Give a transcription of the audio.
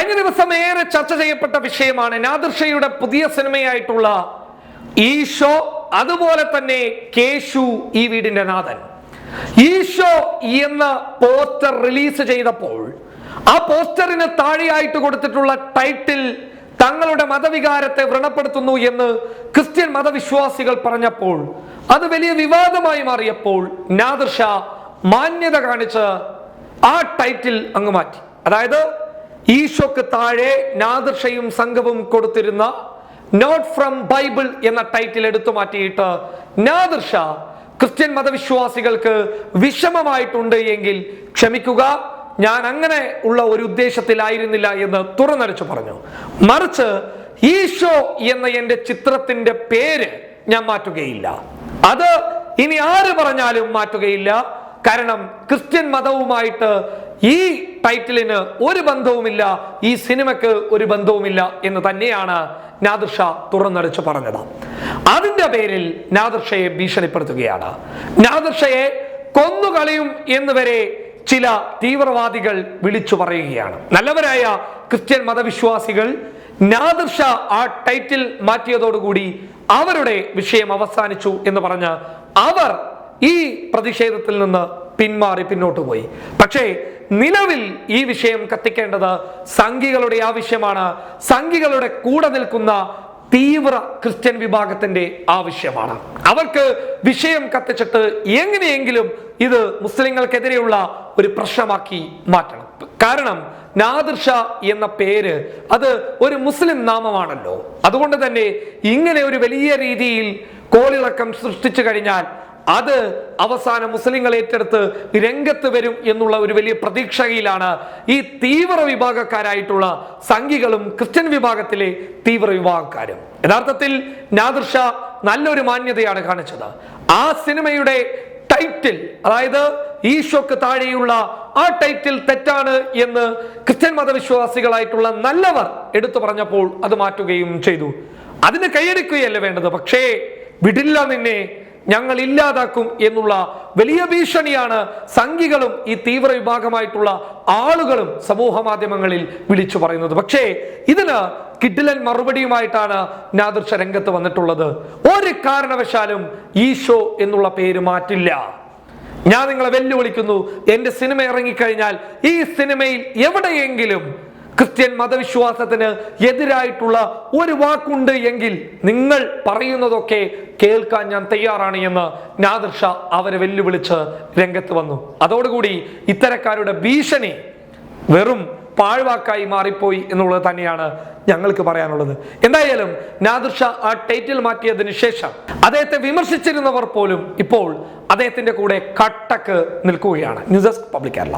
കഴിഞ്ഞ ദിവസം ഏറെ ചർച്ച ചെയ്യപ്പെട്ട വിഷയമാണ് നാദിർഷയുടെ പുതിയ സിനിമയായിട്ടുള്ള ഈശോ അതുപോലെ തന്നെ കേശു ഈ വീടിന്റെ നാഥൻ. ഈശോ എന്ന പോസ്റ്റർ റിലീസ് ചെയ്തപ്പോൾ ആ പോസ്റ്ററിന് താഴെയായിട്ട് കൊടുത്തിട്ടുള്ള ടൈറ്റിൽ തങ്ങളുടെ മതവികാരത്തെ വ്രണപ്പെടുത്തുന്നു എന്ന് ക്രിസ്ത്യൻ മതവിശ്വാസികൾ പറഞ്ഞപ്പോൾ അത് വലിയ വിവാദമായി മാറിയപ്പോൾ നാദിർഷ മാന്യത കാണിച്ച് ആ ടൈറ്റിൽ അങ്ങ് മാറ്റി. അതായത് ഈശോക്ക് താഴെ നാദർഷയും സംഘവും കൊടുത്തിരുന്ന നോട്ട് ഫ്രം ബൈബിൾ എന്ന ടൈറ്റിൽ എടുത്തു മാറ്റിയിട്ട് നാദിർഷ ക്രിസ്ത്യൻ മതവിശ്വാസികൾക്ക് വിഷമമായിട്ടുണ്ട് എങ്കിൽ ക്ഷമിക്കുക. ഞാൻ അങ്ങനെ ഉള്ള ഒരു ഉദ്ദേശത്തിലായിരുന്നില്ല എന്ന് തുറന്നടിച്ചു പറഞ്ഞു. മറിച്ച് ഈശോ എന്ന എന്റെ ചിത്രത്തിന്റെ പേര് ഞാൻ മാറ്റുകയില്ല. അത് ഇനി ആര് പറഞ്ഞാലും മാറ്റുകയില്ല. കാരണം ക്രിസ്ത്യൻ മതവുമായിട്ട് ഈ ടൈറ്റിലിന് ഒരു ബന്ധവുമില്ല ഈ സിനിമയ്ക്ക് ഒരു ബന്ധവുമില്ല എന്ന് തന്നെയാണ് നാദിർഷ തുറന്നടിച്ച് പറഞ്ഞത്. അതിന്റെ പേരിൽ നാദിർഷയെ ഭീഷണിപ്പെടുത്തുകയാണ്. നാദിർഷയെ കൊന്നുകളയും എന്ന് വരെ ചില തീവ്രവാദികൾ വിളിച്ചു പറയുകയാണ്. നല്ലവരായ ക്രിസ്ത്യൻ മതവിശ്വാസികൾ നാദിർഷ ആ ടൈറ്റിൽ മാറ്റിയതോടുകൂടി അവരുടെ വിഷയം അവസാനിച്ചു എന്ന് പറഞ്ഞ് അവർ ഈ പ്രതിഷേധത്തിൽ നിന്ന് പിന്മാറി പിന്നോട്ട് പോയി. പക്ഷേ നിലവിൽ ഈ വിഷയം കത്തിക്കേണ്ടത് സംഘികളുടെ ആവശ്യമാണ്. സംഘികളുടെ കൂടെ നിൽക്കുന്ന തീവ്ര ക്രിസ്ത്യൻ വിഭാഗത്തിന്റെ ആവശ്യമാണ്. അവർക്ക് വിഷയം കത്തിച്ചിട്ട് എങ്ങനെയെങ്കിലും ഇത് മുസ്ലിങ്ങൾക്കെതിരെയുള്ള ഒരു പ്രശ്നമാക്കി മാറ്റണം. കാരണം നാദിർഷ എന്ന പേര് അത് ഒരു മുസ്ലിം നാമമാണല്ലോ. അതുകൊണ്ട് തന്നെ ഇങ്ങനെ ഒരു വലിയ രീതിയിൽ കോളിളക്കം സൃഷ്ടിച്ചു കഴിഞ്ഞാൽ അത് അവസാനം മുസ്ലിങ്ങൾ ഏറ്റെടുത്ത് രംഗത്ത് വരും എന്നുള്ള ഒരു വലിയ പ്രതീക്ഷയിലാണ് ഈ തീവ്ര വിഭാഗക്കാരായിട്ടുള്ള സംഘികളും ക്രിസ്ത്യൻ വിഭാഗത്തിലെ തീവ്ര വിഭാഗക്കാരും. യഥാർത്ഥത്തിൽ നാദിർഷ നല്ലൊരു മാന്യതയാണ് കാണിച്ചത്. ആ സിനിമയുടെ ടൈറ്റിൽ അതായത് ഈശോക്ക് താഴെയുള്ള ആ ടൈറ്റിൽ തെറ്റാണ് എന്ന് ക്രിസ്ത്യൻ മതവിശ്വാസികളായിട്ടുള്ള നല്ലവർ എടുത്തു പറഞ്ഞപ്പോൾ അത് മാറ്റുകയും ചെയ്തു. അതിന് കൈയടിക്കുകയല്ല വേണ്ടത് പക്ഷേ വിടില്ല നിന്നെ ഞങ്ങൾ ഇല്ലാതാക്കും എന്നുള്ള വലിയ ഭീഷണിയാണ് സംഘികളും ഈ തീവ്ര വിഭാഗമായിട്ടുള്ള ആളുകളും സമൂഹ മാധ്യമങ്ങളിൽ വിളിച്ചു പറയുന്നത്. പക്ഷേ ഇതിന് കിഡിലൻ മറുപടിയുമായിട്ടാണ് നാദൃശ രംഗത്ത് വന്നിട്ടുള്ളത്. ഒരു കാരണവശാലും ഈശോ എന്നുള്ള പേര് മാറ്റില്ല. ഞാൻ നിങ്ങളെ വെല്ലുവിളിക്കുന്നു. എന്റെ സിനിമ ഇറങ്ങിക്കഴിഞ്ഞാൽ ഈ സിനിമയിൽ എവിടെയെങ്കിലും ക്രിസ്ത്യൻ മതവിശ്വാസത്തിന് എതിരായിട്ടുള്ള ഒരു വാക്കുണ്ട് എങ്കിൽ നിങ്ങൾ പറയുന്നതൊക്കെ കേൾക്കാൻ ഞാൻ തയ്യാറാണ് എന്ന് നാദിർഷ അവരെ വെല്ലുവിളിച്ച് രംഗത്ത് വന്നു. അതോടുകൂടി ഇത്തരക്കാരുടെ ഭീഷണി വെറും പാഴ്വാക്കായി മാറിപ്പോയി എന്നുള്ളത് തന്നെയാണ് ഞങ്ങൾക്ക് പറയാനുള്ളത്. എന്തായാലും നാദിർഷ ആ ടൈറ്റിൽ മാറ്റിയതിന് ശേഷം അദ്ദേഹത്തെ വിമർശിച്ചിരുന്നവർ പോലും ഇപ്പോൾ അദ്ദേഹത്തിന്റെ കൂടെ കട്ടക്ക് നിൽക്കുകയാണ്. News desk public Kerala.